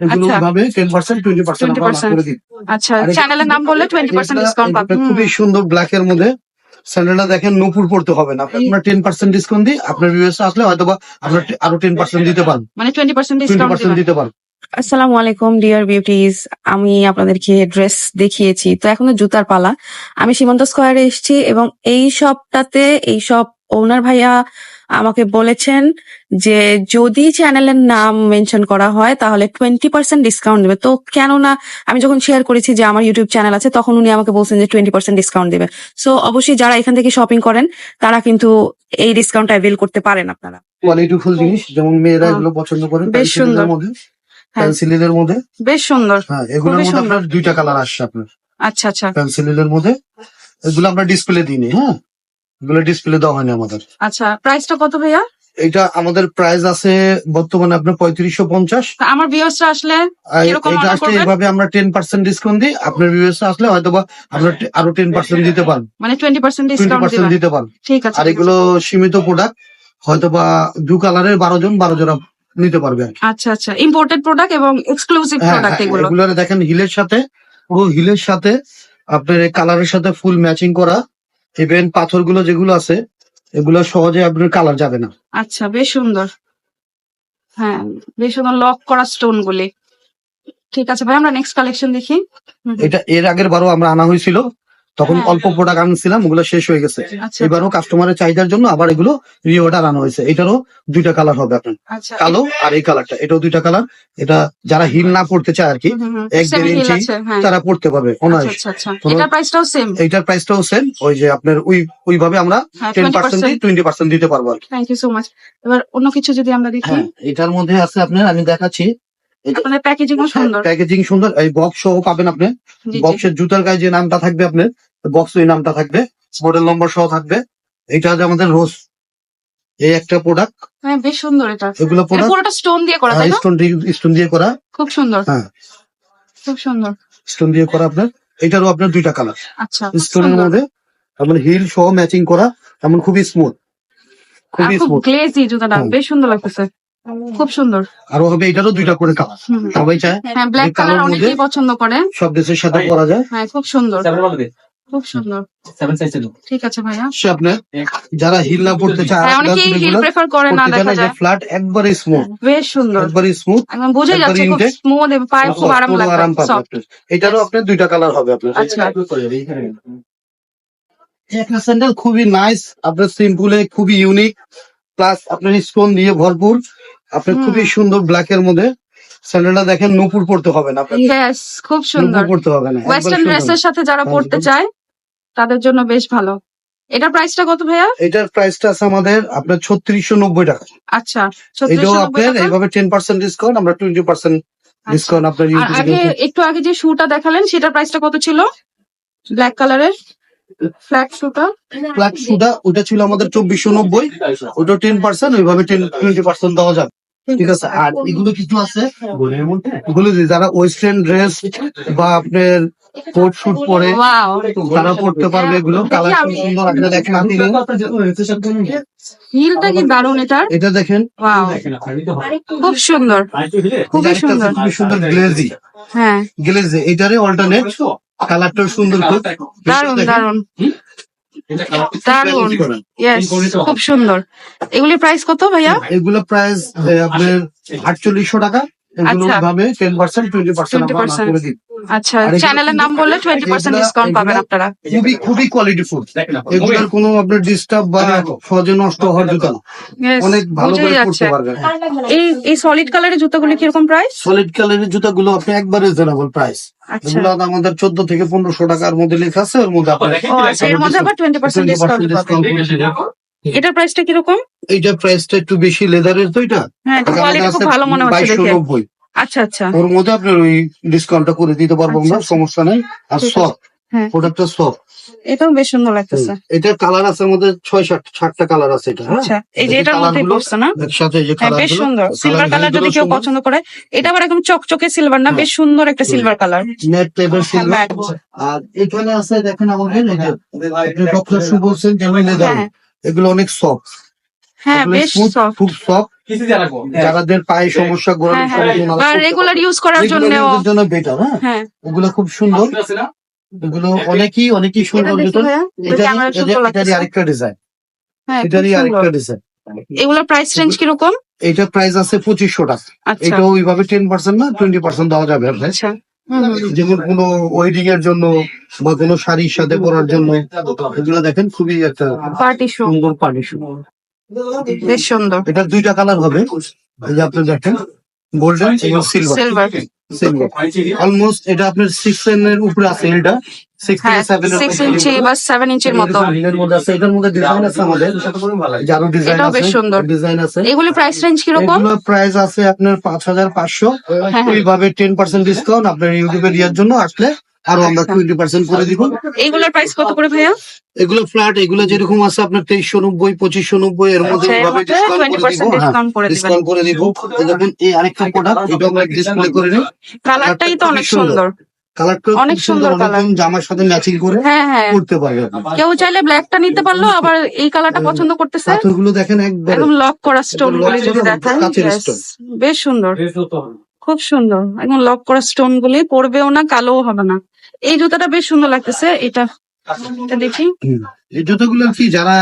এগুলো আচ্ছা। ভাবে টেন পার্সেন্ট টোয়েন্টি পার্সেন্ট করে দিই আচ্ছা চ্যানেলের নাম বললে টোয়েন্টি পার্সেন্ট ডিসকাউন্ট পাবেন। খুবই সুন্দর ব্ল্যাক এর মধ্যে। স্যান্ডেলটা দেখেন নূপুর পড়তে হবে না। আপনার টেন পার্সেন্ট ডিসকাউন্ট দিই আপনার ভিউয়ার্স আসলে হয়তো বা আপনার আরও টেন পার্সেন্ট দিতে পারেন। মানে টোয়েন্টি পার্সেন্ট ডিসকাউন্ট দিতে পারেন। আসসালামু আলাইকুম ডিয়ার বিউটিজ আমি আপনাদেরকে ড্রেস দেখিয়েছি। তো এখন জুতার পালা। আমি সীমান্ত স্কোয়ারে এসেছি এবং এই শপটাতে এই সব ওনার ভাইয়া আমাকে বলেছেন যে যদি চ্যানেলের নাম মেনশন করা হয় তাহলে টোয়েন্টি পার্সেন্ট ডিসকাউন্ট দেবে। তো কেননা আমি যখন শেয়ার করেছি যে আমার ইউটিউব চ্যানেল আছে তখন উনি আমাকে বলছেন যে টোয়েন্টি পার্সেন্ট ডিসকাউন্ট দেবে। সো অবশ্যই যারা এখান থেকে শপিং করেন তারা কিন্তু এই ডিসকাউন্ট অ্যাভেল করতে পারেন আপনারা। কোয়ালিটি ফুল জিনিস যেমন মেয়েরা হ্যাঁ। এগুলো পছন্দ করে বেশ সুন্দর। মধ্যে হ্যাঁ। পেন্সিলের মধ্যে। বেশ সুন্দর। হ্যাঁ এগুলোর মধ্যে আপনার দুইটা কালার আসছে আপনার। আচ্ছা আচ্ছা। পেন্সিলের মধ্যে। এগুলো আমরা ডিসপ্লে দিইনি হ্যাঁ। এগুলো ডিসপ্লে দেওয়া হয়নি আমাদের। আচ্ছা প্রাইসটা কত ভাইয়া? এটা আমাদের প্রাইস আছে বর্তমানে আপনার পঁয়ত্রিশশো পঞ্চাশ। আমার ভিউয়ার্সরা আসলে এটা আসলে? এইভাবে আমরা টেন পার্সেন্ট ডিসকাউন্ট দিই আপনার ভিউয়ার্স আসলে হয়তো বা আমরা আরও টেন পার্সেন্ট দিতে পারেন। মানে টোয়েন্টি পার্সেন্ট ডিসকাউন্ট দিতে পারেন। ঠিক আছে আর এগুলো সীমিত প্রোডাক্ট হয়তো বা দু কালারের বারো জন বারো জোড়া নিতে পারবে। আচ্ছা আচ্ছা ইম্পোর্টেড প্রোডাক্ট এবং এক্সক্লুসিভ হ্যাঁ, প্রোডাক্ট হ্যাঁ, এগুলো। দেখেন হিলের সাথে পুরো হিলের সাথে আপনার কালারের সাথে ফুল ম্যাচিং করা। ইভেন পাথরগুলো যেগুলো আছে এগুলো সহজে আপনার কালার যাবে না। আচ্ছা বেশ সুন্দর। হ্যাঁ বেশ সুন্দর লক করা স্টোন গুলি। ঠিক আছে ভাই আমরা নেক্সট কালেকশন দেখি। এটা এর আগের বারও আমরা আনা হয়েছিল। তখন হ্যাঁ। অল্প প্রোডাক্ট আনছিলাম ওগুলো শেষ হয়ে গেছে। আচ্ছা এবারও কাস্টমারের চাহিদার জন্য আবার এগুলো রিঅর্ডার আনা হয়েছে। এটারও দুইটা কালার হবে আপনার। আচ্ছা কালো আর এই কালারটা এটাও দুইটা কালার এটা যারা হিল না পড়তে চায় আর কি। এক দেড় ইঞ্চি হ্যাঁ। তারা পড়তে পারবে আচ্ছা অনায়াস। আচ্ছা আচ্ছা। এটার প্রাইসটাও সেম ওই যে আপনার ওই ওইভাবে আমরা ten percent percent twenty percent দিতে পারব আর কি। থ্যাংক ইউ সো মাচ এবার অন্য কিছু যদি আমরা দেখি? হ্যাঁ এটার মধ্যে আছে আপনার আমি দেখাচ্ছি আপনাদের প্যাকেজিং সুন্দর। প্যাকেজিং সুন্দর। এই বক্স সহ পাবেন আপনি। বক্সের জুতার গায়ে যে নামটা থাকবে আপনার বক্স ওই নামটা থাকবে। মডেল নম্বর সহ থাকবে। এটা হচ্ছে আমাদের রোজ এই একটা প্রোডাক্ট হ্যাঁ বেশ সুন্দর এটা। এগুলো প্রোডাক্ট পুরোটা স্টোন দিয়ে করা তাই স্টোন স্টোন দিয়ে করা। খুব সুন্দর। হ্যাঁ। খুব সুন্দর। স্টোন দিয়ে করা আপনার। এটারও আপনার দুইটা কালার আচ্ছা স্টোনের মধ্যে আপনার হিল সহ ম্যাচিং করা এমন খুবই স্মুথ খুবই স্মুথ গ্লেজি জুতাটা বেশ সুন্দর লাগতেছে। খুব সুন্দর। আরও হবে এটারও দুইটা করে কালার সবাই চায় হ্যাঁ ব্ল্যাক কালার অনেকেই পছন্দ করে। সব ড্রেসের সাথে পরা যায়। হ্যাঁ খুব সুন্দর। সেভেন বলে দে খুব সুন্দর। সেভেন সাইজ ছিল ঠিক আছে ভাইয়া। সে আপনার যারা হিল না পড়তে চায় অনেকেই হিল প্রেফার করে না দেখা যায়। ফ্ল্যাট একবারে স্মুথ বেশ সুন্দর। একবারে স্মুথ একদম বোঝাই একবারে যাচ্ছে খুব স্মুথ এবং পায়ে খুব আরাম লাগবে পাবে soft। আপনার। এটারও আপনার দুইটা কালার হবে আপনার। আচ্ছা। একটা স্যান্ডেল খুবই নাইস আপনার সিম্পলে খুবই ইউনিক প্লাস আপনার স্টোন দিয়ে ভরপুর। আপনার হুম। খুবই সুন্দর ব্ল্যাক এর মধ্যে। স্যান্ডেলটা দেখেন নুপুর পড়তে হবে না ইয়েস খুব সুন্দর। নুপুর পড়তে হবে না ওয়েস্টার্ন। ড্রেসের সাথে যারা হ্যাঁ, পড়তে চায় তাদের জন্য বেশ ভালো। এটার প্রাইসটা কত ভাইয়া? এটার প্রাইসটা আছে আমাদের আপনার ছত্রিশশো নব্বই টাকা। আচ্ছা এটাও 3690 আপনার টাকা। এইভাবে টেন পার্সেন্ট ডিসকাউন্ট আমরা টোয়েন্টি পার্সেন্ট। ডিসকাউন্ট আপনার আগে একটু আগে যে শুটা দেখালেন সেটার প্রাইসটা কত ছিল? ব্ল্যাক কালারের ফ্ল্যাট সুদা ওটা ছিল আমাদের চব্বিশশো নব্বই। ওটা টেন পার্সেন্ট ওইভাবে টেন টোয়েন্টি পার্সেন্ট দেওয়া যাবে। ঠিক আছে? আর এগুলো কিছু আছে? এগুলো যে যারা ওয়েস্টার্ন ড্রেস বা আপনার কোট শুট পরে তারা পড়তে পারবে এগুলো। কালার সুন্দর একটা দেখেন হিলটা কি দারুণ এটার? এটা দেখেন। খুব সুন্দর। খুবই সুন্দর। খুবই সুন্দর গ্লেজি হ্যাঁ। গ্লেজি এটারে অল্টারনেট কালারটাও সুন্দর খুব। দারুণ। দারুণ দারুণ ইয়েস খুব সুন্দর এগুলির প্রাইস কত ভাইয়া? এগুলো প্রাইস আপনার আটচল্লিশশো টাকা। এগুলো। টেন পার্সেন্ট টোয়েন্টি পার্সেন্ট করে দিই আচ্ছা চ্যানেলের নাম বললে টোয়েন্টি পার্সেন্ট ডিসকাউন্ট পাবেন আপনারা। খুবই খুবই কোয়ালিটি ফুড এগুলোর কোনো আপনার ডিস্টার্ব বা সহজে নষ্ট হওয়ার জুতা না। অনেক ভালো করে পড়তে পারবেন। এই এই সলিড কালারের জুতাগুলি কীরকম প্রাইস সলিড কালারের জুতাগুলো আপনি একবার রিজনেবল প্রাইস এগুলো আমাদের চোদ্দ থেকে পনেরোশো টাকার মধ্যে লেখা আছে ওর মধ্যে আপনার এর মধ্যে আবার টোয়েন্টি পার্সেন্ট 20% ডিসকাউন্ট এটার প্রাইসটা কীরকম? এইটা প্রাইসটা একটু বেশি লেদারের তো এটা? হ্যাঁ কোয়ালিটি খুব ভালো মনে হচ্ছে দেখে। আচ্ছা আচ্ছা। ওর মধ্যে আপনার ওই ডিসকাউন্টটা করে দিতে পারব আমরা আচ্ছা, সমস্যা নাই। আর সফট হ্যাঁ। প্রোডাক্টটা সফট এটাও বেশ সুন্দর লাগতেছে। এটার কালার আছে আমাদের ছয় সাত সাতটা কালার আছে এটা হ্যাঁ? আচ্ছা এই যে এটার মধ্যে পড়ছে না? একসাথে এই যে হ্যাঁ কালার বেশ সুন্দর। সিলভার কালার যদি কেউ পছন্দ করে এটা আবার একদম চকচকে সিলভার না হ্যাঁ। বেশ সুন্দর একটা সিলভার কালার নেট টাইপের সিলভার আর এখানে আছে দেখেন আমাদের এই যে ডক্টর শু বলছেন যেমন লেদার হ্যাঁ। এগুলো অনেক সফট হ্যাঁ বেশ খুব সফট যাদের পায়ে সমস্যা গোড়ালির হ্যাঁ, হ্যাঁ। সমস্যা রেগুলার ইউজ করার জন্য জন্য বেটার হ্যাঁ? হ্যাঁ। ওগুলো খুব সুন্দর। এগুলো অনেকই অনেকই এটা সুন্দর জুতো ভাইয়া। এটারই ক্যামেরা সুন্দর এটারই আরেকটা ডিজাইন হ্যাঁ এটারই আরেকটা ডিজাইন এগুলোর প্রাইস রেঞ্জ কীরকম? এটা প্রাইস আছে পঁচিশশো টাকা। আচ্ছা। এটা ওইভাবে টেন পার্সেন্ট না টোয়েন্টি পার্সেন্ট দেওয়া যাবে। আপনার আচ্ছা। যেমন কোনো ওয়েডিং এর জন্য বা কোনো শাড়ির সাথে পরার জন্য এগুলো দেখেন খুবই একটা পার্টি সুন্দর পার্টি সুন্দর বেশ সুন্দর। এটা দুইটা কালার হবে। এই যে আপনি দেখেন গোল্ডেন এবং সিলভার অলমোস্ট এটা আপনার সিক্স এর উপরে আছে এটা। সিক্স হ্যাঁ সিক্স ইঞ্চি বা সেভেন ইঞ্চির মতো। আছে। এটার মধ্যে ডিজাইন আছে আমাদের। ডিজাইন আছে বেশ সুন্দর। ডিজাইন আছে। এগুলি প্রাইস রেঞ্জ কীরকম? এগুলো প্রাইস আছে আপনার পাঁচ হাজার পাঁচশো। হ্যাঁ। ওইভাবে টেন পার্সেন্ট ডিসকাউন্ট আপনার ইউটিউবে দেওয়ার জন্য আসলে আরও আমরা আচ্ছা। টোয়েন্টি পার্সেন্ট করে দিব। এইগুলোর প্রাইস কত করে ভাইয়া? এগুলো ফ্ল্যাট এগুলো যেরকম আছে আপনার তেইশশো নব্বই পঁচিশশো নব্বই এর মধ্যে আচ্ছা এইভাবে ডিসকাউন্ট করে দিব পার্সেন্ট হ্যাঁ। ডিসকাউন্ট করে দিব। এই আরেকটা প্রোডাক্ট এটা আমরা ডিসপ্লে করে নিই কালারটাই তো অনেক সুন্দর। কালারটা অনেক সুন্দর colour। জামার সাথে ম্যাচিং করে হ্যাঁ হ্যাঁ। করতে পারবে কেউ চাইলে ব্ল্যাকটা নিতে পারল আবার এই কালারটা পছন্দ করতেছে। পাথরগুলো দেখেন একবার। একদম লক করা স্টোন গুলি যদি দেখান। বেশ সুন্দর। খুব সুন্দর। একদম লক করা স্টোন গুলি পড়বেও না কালোও হবে না। এই জুতাটা বেশ সুন্দর লাগতেছে এটা এটা দেখি। এই জুতোগুলো কি যারা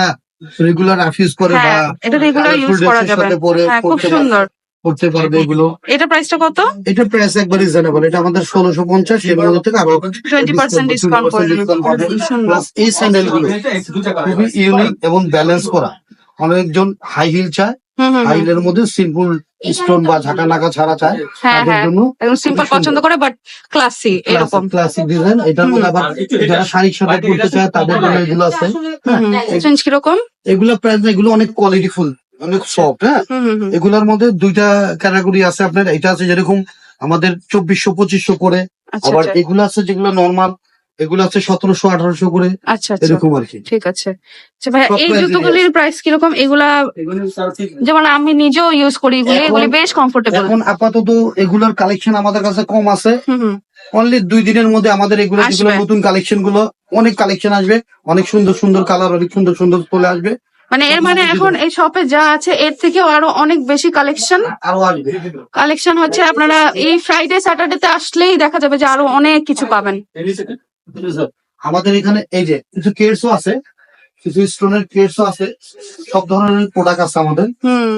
রেগুলার অফিস করে বা হ্যাঁ এটা রেগুলার ইউজ করা যাবে। পরে হ্যাঁ খুব সুন্দর। পরতে পারবে এগুলো। এটা প্রাইসটা কত? এটা প্রাইস একবার রিজনেবল এটা আমাদের ষোলোশো পঞ্চাশ এর মধ্যে থেকে আরও 20% discount করে। প্লাস এই স্যান্ডেলগুলো খুবই ইউনিক এবং ব্যালেন্স করা। অনেকজন হাই হিল চায় হুম হুম হাই হুম। হিলের মধ্যে সিম্পল স্টোন বা ঝাঁকা নাকা ছাড়া চায় হ্যাঁ তাদের হ্যাঁ জন্য একদম সিম্পল পছন্দ করে বাট ক্লাসি এরকম। ক্লাসিক ডিজাইন এটার মধ্যে আবার যারা শাড়ির সাথে পড়তে চায় তাদের জন্য এগুলো আছে। চেঞ্জ কীরকম? এগুলো প্রাইস এগুলো অনেক কোয়ালিটি ফুল অনেক সফট হ্যাঁ। এগুলোর মধ্যে দুইটা ক্যাটাগরি আছে আপনার। এটা আছে যেরকম আমাদের চব্বিশশো পঁচিশশো করে। আচ্ছা আবার আচ্ছা। এগুলো আছে যেগুলো নর্মাল এগুলো আছে সতেরোশো আঠারোশো করে। আচ্ছা আচ্ছা। এরকম আর কি। ঠিক আছে। আচ্ছা ভাই এই জুতোগুলির প্রাইস কীরকম? এগুলা যেমন আমি নিজেও ইউজ করি এগুলি এগুলি বেশ কমফোর্টেবল এখন আপাতত এগুলোর কালেকশন আমাদের কাছে কম আছে। অনলি দুই দিনের মধ্যে আমাদের এগুলো আসবে। যেগুলো নতুন কালেকশনগুলো অনেক কালেকশন আসবে। অনেক সুন্দর সুন্দর কালার অনেক সুন্দর সুন্দর চলে আসবে। মানে এর মানে এখন এই শপে যা আছে এর থেকেও আরও অনেক বেশি কালেকশন আরও আসবে। কালেকশন হচ্ছে আপনারা এই ফ্রাইডে স্যাটারডে তে আসলেই দেখা যাবে যে আরও অনেক কিছু পাবেন। আমাদের এখানে এই যে কিছু কেটসও আছে কিছু স্টোনের কেটসও আছে সব ধরনের প্রোডাক্ট আছে আমাদের।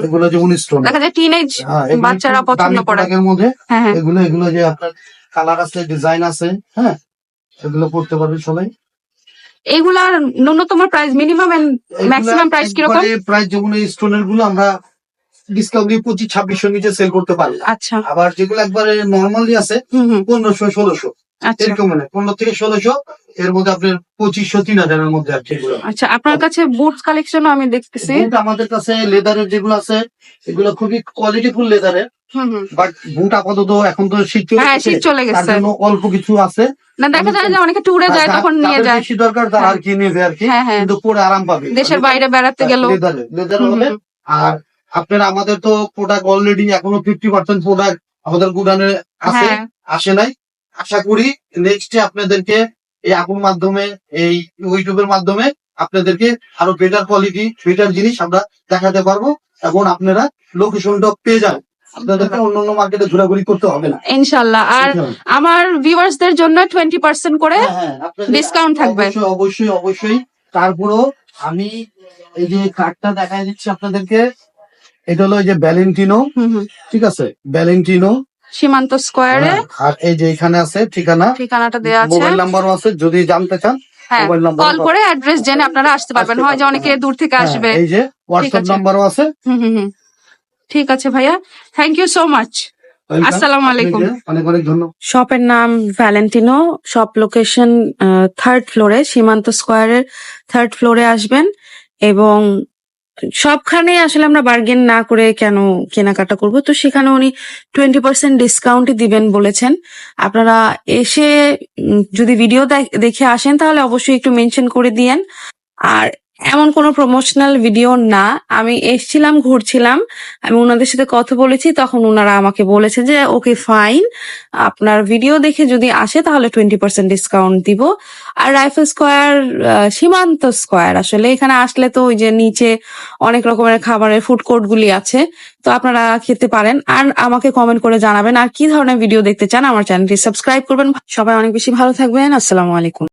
এগুলো যেমন স্টোন দেখা যায় টিনেজ হ্যাঁ, বাচ্চারা পছন্দ করে। এর মধ্যে। হ্যাঁ হ্যাঁ। এগুলো এগুলো যে আপনার কালার আছে ডিজাইন আছে হ্যাঁ এগুলো পড়তে পারবে সবাই। এগুলার ন্যূনতম price minimum and maximum price কীরকম? প্রাইস যেমন এই স্টোনেরগুলো আমরা ডিসকাউন্ট দিয়ে পঁচিশ ছাব্বিশশো নিচে সেল করতে পারি আচ্ছা। আবার যেগুলো একবারে নর্মালি আছে পনেরোশো ষোলোশো। এরকম মানে পনেরো থেকে ষোলোশো এর মধ্যে আপনার পঁচিশশো তিন হাজারের মধ্যে আছে আচ্ছা আপনার কাছে বুটস কালেকশনও আমি দেখতেছি। আমাদের কাছে লেদারের যেগুলো আছে এগুলো খুবই লেদারের বাট বুট আপাতত এখন তো শীত চলে হ্যাঁ গেছে, চলে গেছে। অল্প কিছু আছে। না দেখা যায় যে অনেকে ট্যুরে যায় তখন নিয়ে যায়। বেশি দরকার তারা আর কি নেবে আর কি। হ্যাঁ হ্যাঁ। কিন্তু পরে আরাম পাবে। দেশের বাইরে বেড়াতে গেল লেদারে লেদার হলে আর আপনার আমাদের তো প্রোডাক্ট অলরেডি এখনও ফিফটি পার্সেন্ট প্রোডাক্ট আমাদের গুডানে আছে হ্যাঁ। আসে নাই। আশা করি নেক্সট আপনাদেরকে এই আপুর মাধ্যমে এই ইউটিউবের মাধ্যমে আপনাদেরকে আরও বেটার কোয়ালিটি বেটার জিনিস আমরা দেখাতে পারব এবং আপনারা লোকেশনটা পেয়ে যান আপনাদেরকে অন্য অন্য মার্কেটে ঘোরাঘুরি করতে হবে না। ইনশাল্লাহ। আর আমার ভিউয়ার্সদের জন্য টোয়েন্টি পার্সেন্ট করে হ্যাঁ, হ্যাঁ, ডিসকাউন্ট থাকবে। অবশ্যই অবশ্যই তারপরও আমি এই যে কার্ডটা দেখাই দিচ্ছি আপনাদেরকে এটা হলো এই যে ভ্যালেন্টিনো ঠিক আছে? ভ্যালেন্টিনো সীমান্ত স্কোয়ারে। আর এই যে এখানে আছে ঠিকানা ঠিকানাটা দেওয়া আছে। মোবাইল নাম্বারও আছে যদি জানতে চান হ্যাঁ কল করে অ্যাড্রেস জেনে আপনারা আসতে পারবেন। হয় যে অনেকে হ্যাঁ। দূর থেকে আসবে। এই যে হোয়াটসঅ্যাপ নাম্বারও আছে। হুম হুম হুম। ঠিক আছে ভাইয়া। থ্যাংক ইউ সো মাচ আসসালামু আলাইকুম। অনেক অনেক ধন্যবাদ। শপের নাম ভ্যালেন্টিনো। শপ লোকেশন থার্ড ফ্লোরে সীমান্ত স্কোয়ারের থার্ড ফ্লোরে আসবেন এবং সবখানে আসলে আমরা বার্গেন না করে কেন কেনাকাটা করব? তো সেখানে উনি টোয়েন্টি পার্সেন্ট ডিসকাউন্টই দিবেন বলেছেন। আপনারা এসে যদি ভিডিও দেখে আসেন তাহলে অবশ্যই একটু মেনশন করে দিয়েন। আর এমন কোনো প্রমোশনাল ভিডিও না। আমি এসছিলাম, ঘুরছিলাম, আমি ওনাদের সাথে কথা বলেছি, তখন ওনারা আমাকে বলেছে যে, ওকে ফাইন আপনার ভিডিও দেখে যদি আসে তাহলে টোয়েন্টি পার্সেন্ট ডিসকাউন্ট দিব। আর রাইফেল স্কোয়ার সীমান্ত স্কোয়ার আসলে এখানে আসলে তো ওই যে নিচে অনেক রকমের খাবারের ফুড কোর্ট গুলি আছে, তো আপনারা খেতে পারেন। আর আমাকে কমেন্ট করে জানাবেন, আর কি ধরনের ভিডিও দেখতে চান, আমার চ্যানেলটি সাবস্ক্রাইব করবেন। সবাই অনেক বেশি ভালো থাকবেন, আসসালামু আলাইকুম।